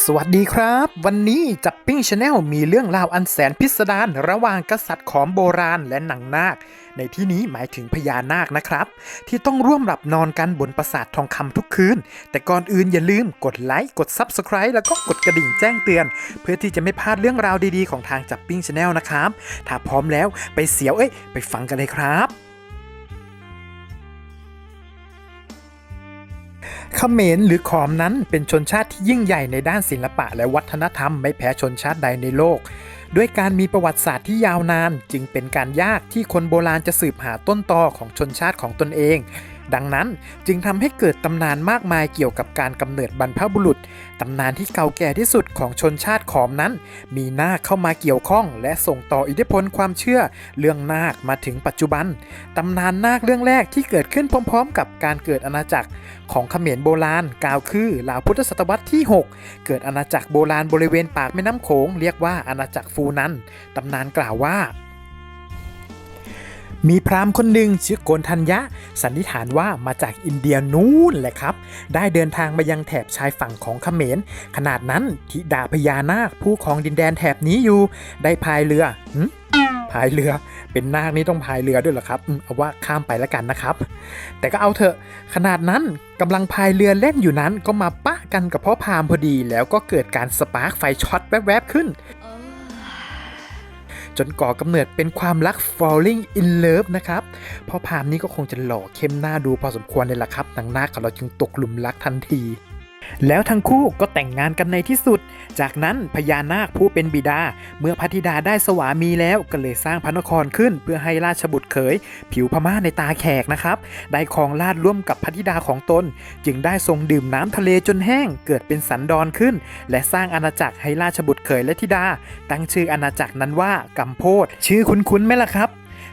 สวัสดีครับ วันนี้จับปิ้งชาแนลมีเรื่องราวอันแสนพิสดารระหว่างกษัตริย์ขอมโบราณและหนังนาค ในที่นี้หมายถึงพญานาคนะครับ ที่ต้องร่วมหลับนอนกันบนปราสาททองคำทุกคืน แต่ก่อนอื่นอย่าลืมกดไลค์กด Subscribe แล้วก็กดกระดิ่งแจ้งเตือน เพื่อที่จะไม่พลาดเรื่องราวดีๆของทางจับปิ้งชาแนลนะครับ ถ้าพร้อมแล้วไปเสียวเอ้ยไปฟังกันเลยครับ เขมรหรือขอมนั้นเป็นชนชาติที่ยิ่งใหญ่ในด้านศิลปะและวัฒนธรรมไม่แพ้ชนชาติใดในโลก ด้วยการมีประวัติศาสตร์ที่ยาวนาน จึงเป็นการยากที่คนโบราณจะสืบหาต้นตอของชนชาติของตนเอง ดังนั้นจึงทำให้เกิดตำนานมากมายเกี่ยวกับการกำเนิดบรรพบุรุษ ตำนานที่เก่าแก่ที่สุดของชนชาติขอมนั้น มีนาคเข้ามาเกี่ยวข้อง และส่งต่ออิทธิพลความเชื่อเรื่องนาคมาถึงปัจจุบัน ตำนานนาคเรื่องแรกที่เกิดขึ้นพร้อม ๆ กับการเกิดอาณาจักรของเขมรโบราณกล่าวคือราวพุทธศตวรรษที่ 6 เกิดอาณาจักรโบราณบริเวณปากแม่น้ำโขงเรียกว่าอาณาจักรฟูนันตำนานกล่าวว่า มีพราหมณ์คนหนึ่งชื่อโกนทัญญะ สันนิษฐานว่ามาจากอินเดียนู่นแหละครับ ได้เดินทางมายังแถบชายฝั่งของเขมร ขนาดนั้นทิดาพญานาคผู้ครองดินแดนแถบนี้อยู่ ได้พายเรือพายเรือเป็นนาคนี่ต้องพายเรือด้วยเหรอครับเอาว่าข้ามไปแล้วกันนะครับ แต่ก็เอาเถอะขนาดนั้นกำลังพายเรือเล่นอยู่นั้นก็มาปะกันกับพ่อพรามพอดี แล้วก็เกิดการสปาร์กไฟช็อตแวบๆขึ้น จนก่อกำเนิดเป็นความรัก falling in love นะครับพอพามนี้ก็คงจะหล่อเข้มหน้าดูพอสมควรเลยล่ะครับนางนาคของเราจึงตกหลุมรักทันที แล้วทั้งคู่ก็แต่งงานกันในที่สุด จากนั้นพญานาคผู้เป็นบิดา เมื่อพระธิดาได้สวามีแล้วก็เลยสร้างพระนครขึ้น เพื่อให้ราชบุตรเขย ผิวพม่าในตาแขกนะครับ ได้ครองราชร่วมกับพระธิดาของตน จึงได้ทรงดื่มน้ำทะเลจนแห้ง เกิดเป็นสันดอนขึ้น และสร้างอาณาจักรให้ราชบุตรเขยและธิดา ตั้งชื่ออาณาจักรนั้นว่ากัมโพดชื่อคุ้นๆไหมล่ะครับ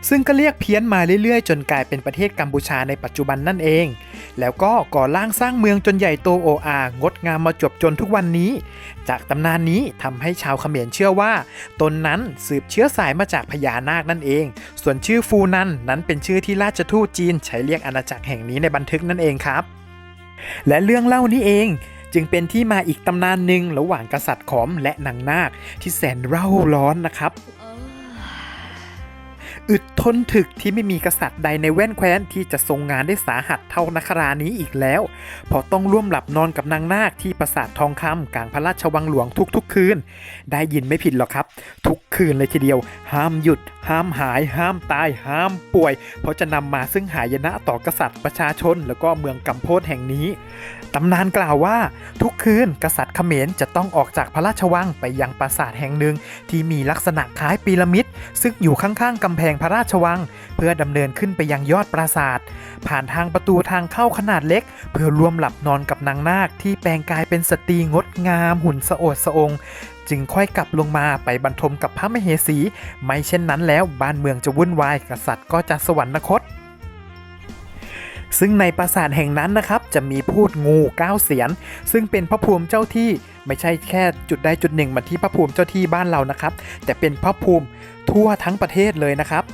ซึ่งก็เรียกเพี้ยนมาเรื่อยๆ จนกลายเป็นประเทศกัมพูชาในปัจจุบันนั่นเอง แล้วก็ก่อร่างสร้างเมืองจนใหญ่โตโออางดงามมาจบจนทุกวันนี้ จากตำนานนี้ทำให้ชาวเขมรเชื่อว่า ตนนั้นสืบเชื้อสายมาจากพญานาคนั่นเอง ส่วนชื่อฟูนันนั้นเป็นชื่อที่ราชทูตจีน ใช้เรียกอาณาจักรแห่งนี้ในบันทึกนั่นเองครับ และเรื่องเล่านี้เองจึงเป็นที่มาอีกตำนานหนึ่งระหว่างกษัตริย์ขอมและนางนาคที่แสนเร่าร้อนนะครับ อึดทนถึกที่ไม่มีกษัตริย์ใดในแว่นแคว้นที่จะทรงงานได้สาหัสเท่านักรานี้อีกแล้ว เพอต้องร่วมหลับนอนกับนางนาคที่ปราสาททองคำกลางพระราชวังหลวงทุกๆ คืน ได้ยินไม่ผิดหรอกครับ ทุกคืนเลยทีเดียว ห้ามหยุด ห้ามหาย ห้ามตาย ห้ามป่วย เพราะจะนำมาซึ่งหายนะต่อกษัตริย์ประชาชน แล้วก็เมืองกัมโพดแห่งนี้ ตำนานกล่าวว่า ทุกคืนกษัตริย์เขมรจะต้องออกจากพระราชวังไปยังปราสาทแห่งหนึ่ง ที่มีลักษณะคล้ายพีระมิด ซึ่งอยู่ข้างๆกำแพงพระราชวัง เพื่อดำเนินขึ้นไปยังยอดปราสาท ผ่านทางประตูทางเข้าขนาดเล็ก เพื่อร่วมหลับนอนกับนางนาคที่แปลงกายเป็นสตรีงดงามหุ่นสะโอดสะองจึงค่อยกลับลงมาไปบรรทมกับพระมเหสี ไม่เช่นนั้นแล้วบ้านเมืองจะวุ่นวายกษัตริย์ก็จะสวรรคต ซึ่งในปราสาทแห่งนั้นนะครับจะมีพูดงูเก้าเสียน ซึ่งเป็นพระภูมิเจ้าที่ไม่ใช่แค่จุดใดจุดหนึ่งมาที่พระภูมิเจ้าที่บ้านเรานะครับ แต่เป็นพระภูมิทั่วทั้งประเทศเลยนะครับ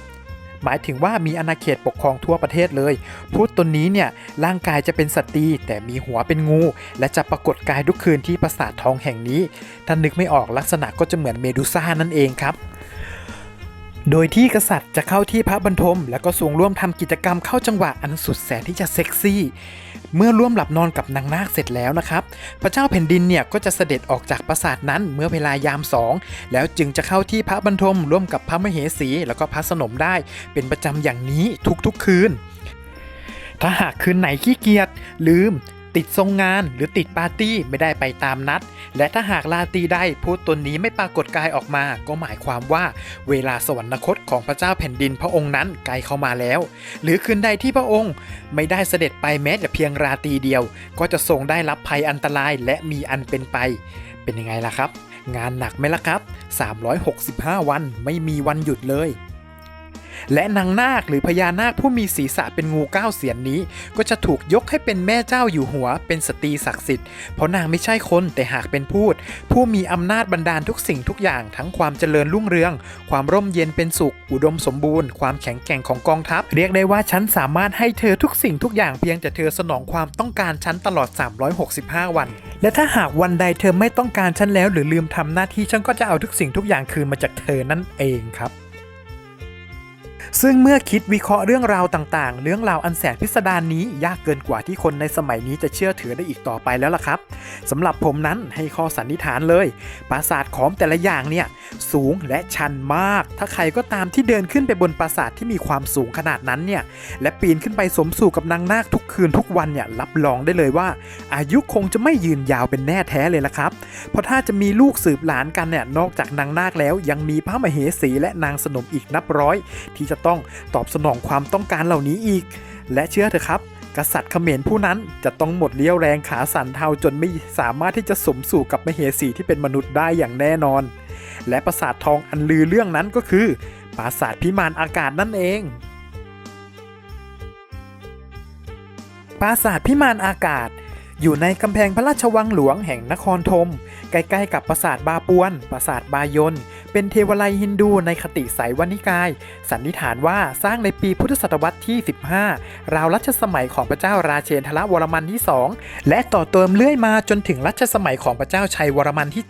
หมายถึงว่ามีอาณาเขตปกครองทั่วประเทศเลย พูดตนนี้เนี่ยร่างกายจะเป็นสตรีแต่มีหัวเป็นงู และจะปรากฏกายทุกคืนที่ปราสาททองแห่งนี้ถ้านึกไม่ออกลักษณะก็จะเหมือนเมดูซ่านั่นเองครับ โดยที่กษัตริย์จะเข้าที่พระบรรทม แล้วก็ทรงร่วมทำกิจกรรมเข้าจังหวะอันสุดแสนที่จะเซ็กซี่ เมื่อร่วมหลับนอนกับนางนาคเสร็จแล้วนะครับ พระเจ้าแผ่นดินเนี่ยก็จะเสด็จออกจากปราสาทนั้นเมื่อเวลายามสองแล้วจึงจะเข้าที่พระบรรทม ร่วมกับพระมเหสี แล้วก็พระสนมได้ เป็นประจำอย่างนี้ทุกๆคืน ถ้าหากคืนไหนขี้เกียจลืม ติดทรงงานหรือติดปาร์ตี้ไม่ได้ไปตามนัด และถ้าหากลาตรีได้พูดตนนี้ไม่ปรากฏกายออกมา ก็หมายความว่าเวลาสวรรคตของพระเจ้าแผ่นดินพระองค์นั้นใกล้เข้ามาแล้ว หรือคืนใดที่พระองค์ ไม่ได้เสด็จไปแม้แต่เพียงราตรีเดียว ก็จะทรงได้รับภัยอันตรายและมีอันเป็นไป เป็นยังไงล่ะครับ งานหนักไหมล่ะครับ 365 วันไม่มีวันหยุดเลย และนางนาคหรือพญานาคผู้มีศีรษะเป็นงูเก้าเสียนนี้ ก็จะถูกยกให้เป็นแม่เจ้าอยู่หัว เป็นสตรีศักดิ์สิทธิ์เพราะนางไม่ใช่คนแต่หากเป็นพูด ผู้มีอำนาจบันดาลทุกสิ่งทุกอย่างทั้งความเจริญรุ่งเรือง ความร่มเย็นเป็นสุข อุดมสมบูรณ์ ความแข็งแกร่งของกองทัพ เรียกได้ว่าฉันสามารถให้เธอทุกสิ่งทุกอย่างเพียงแต่เธอสนองความต้องการฉันตลอด 365 วันแและถ้าหากวันใดเธอไม่ต้องการฉันแล้ว หรือลืมทำหน้าที่ฉันก็จะเอาทุกสิ่งทุกอย่างคืนมาจากเธอนั่นเองครับ ซึ่งเมื่อคิดวิเคราะห์เรื่องราวต่างๆ เรื่องราวอันแสนพิสดารนนี้ยากเกินกว่าที่คนในสมัยนี้จะเชื่อถือได้อีกต่อไปแล้วล่ะครับสำหรับผมนั้นให้ข้อสันนิษฐานเลย ปราสาทขอมแต่ละอย่างเนี่ยสูงและชันมาก ถ้าใครก็ตามที่เดินขึ้นไปบนปราสาทที่มีความสูงขนาดนั้นเนี่ยและปีนขึ้นไปสมสู่กับนางนาคทุกคืนทุกวันเนี่ยรับรองได้เลยว่า อายุคงจะไม่ยืนยาวเป็นแน่แท้เลยล่ะครับ เพราะถ้าจะมีลูกสืบหลานกันเนี่ยนอกจากนางนาคแล้วยังมีพระมเหสีและนางสนมอีกนับร้อย ที่จะต้องตอบสนองความต้องการเหล่านี้อีก และเชื่อเถอะครับ กษัตริย์เขมรผู้นั้นจะต้องหมดเลี้ยวแรงขาสั่นเทาจนไม่สามารถที่จะสมสู่กับมเหสีที่เป็นมนุษย์ได้อย่างแน่นอน และปราสาททองอันลือเรื่องนั้นก็คือปราสาทพิมานอากาศนั่นเองปราสาทพิมานอากาศ อยู่ในกำแพงพระราชวังหลวงแห่งนครธมใกล้ๆกับปราสาทบาปวน ปราสาทบายน เป็นเทวไลยฮินดูในคติไสยวนิกาย สันนิษฐานว่าสร้างในปีพุทธศตวรรษที่ 15 ราวรัชสมัยของพระเจ้าราเชนทรวรมันที่ 2 และต่อเติมเลื่อยมาจนถึงรัชสมัยของพระเจ้าชัยวรมันที่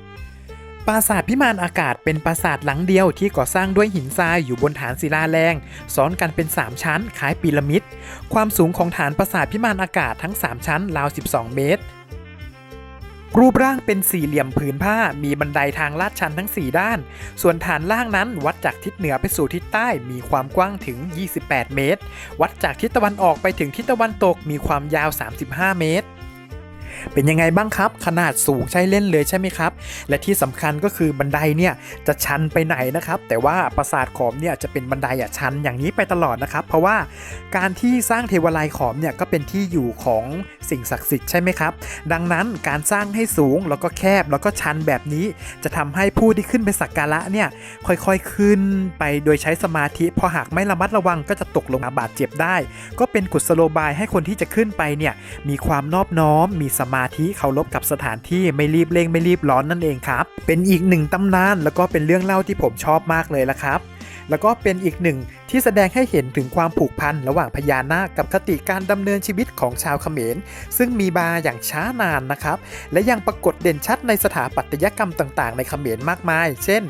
7ปราสาทพิมานอากาศเป็นปราสาทหลังเดียวที่ก่อสร้างด้วยหินทรายอยู่บนฐานศิลาแรงซ้อนกันเป็น 3 ชั้นคล้ายพีระมิด ความสูงของฐานปราสาทพิมานอากาศทั้ง 3 ชั้นราว 12 เมตร รูปร่างเป็นสี่เหลี่ยมผืนผ้ามีบันไดทางลาดชันทั้ง 4 ด้าน ส่วนฐานล่างนั้นวัดจากทิศเหนือไปสู่ทิศใต้มีความกว้างถึง 28 เมตร วัดจากทิศตะวันออกไปถึงทิศตะวันตกมีความยาว 35 เมตร เป็นยังไงบ้างครับ ขนาดสูงใช่เล่นเลยใช่ไหมครับ และที่สำคัญก็คือบันไดเนี่ยจะชันไปไหนนะครับ แต่ว่าปราสาทขอมเนี่ยจะเป็นบันไดอะชันอย่างนี้ไปตลอดนะครับ เพราะว่าการที่สร้างเทวาลัยขอมเนี่ยก็เป็นที่อยู่ของสิ่งศักดิ์สิทธิ์ใช่ไหมครับ ดังนั้นการสร้างให้สูงแล้วก็แคบแล้วก็ชันแบบนี้ จะทำให้ผู้ที่ขึ้นไปสักการะเนี่ยค่อยๆขึ้นไปโดยใช้สมาธิพอหากไม่ระมัดระวังก็จะตกลงมาบาดเจ็บได้ ก็เป็นกุศโลบายให้คนที่จะขึ้นไปเนี่ยมีความนอบน้อมมีสมามาธิเคารพกับสถานที่ไม่รีบเร่งไม่รีบร้อนนั่นเองครับ เป็นอีกหนึ่งตำนานแล้วก็เป็นเรื่องเล่าที่ผมชอบมากเลยละครับ แล้วก็เป็นอีกหนึ่งที่แสดงให้เห็นถึงความผูกพันระหว่างพญานาคกับคติการดำเนินชีวิตของชาวเขมร ซึ่งมีมาอย่างช้านานนะครับ และยังปรากฏเด่นชัดในสถาปัตยกรรมต่างๆ ในเขมรมากมาย เช่น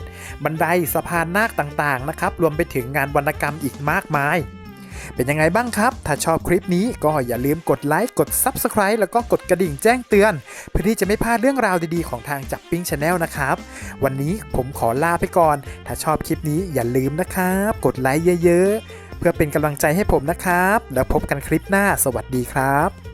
บันไดสะพานนาคต่างๆนะครับรวมไปถึงงานวรรณกรรมอีกมากมาย เป็นยังไงบ้างครับ ถ้าชอบคลิปนี้ก็อย่าลืมกดไลค์กด Subscribe แล้วก็กดกระดิ่งแจ้งเตือน เพื่อที่จะไม่พลาดเรื่องราวดีๆของทางจับปิ้งชาแนลนะครับ วันนี้ผมขอลาไปก่อน ถ้าชอบคลิปนี้อย่าลืมนะครับ กดไลค์เยอะ ๆ เพื่อเป็นกำลังใจให้ผมนะครับ แล้วพบกันคลิปหน้าสวัสดีครับ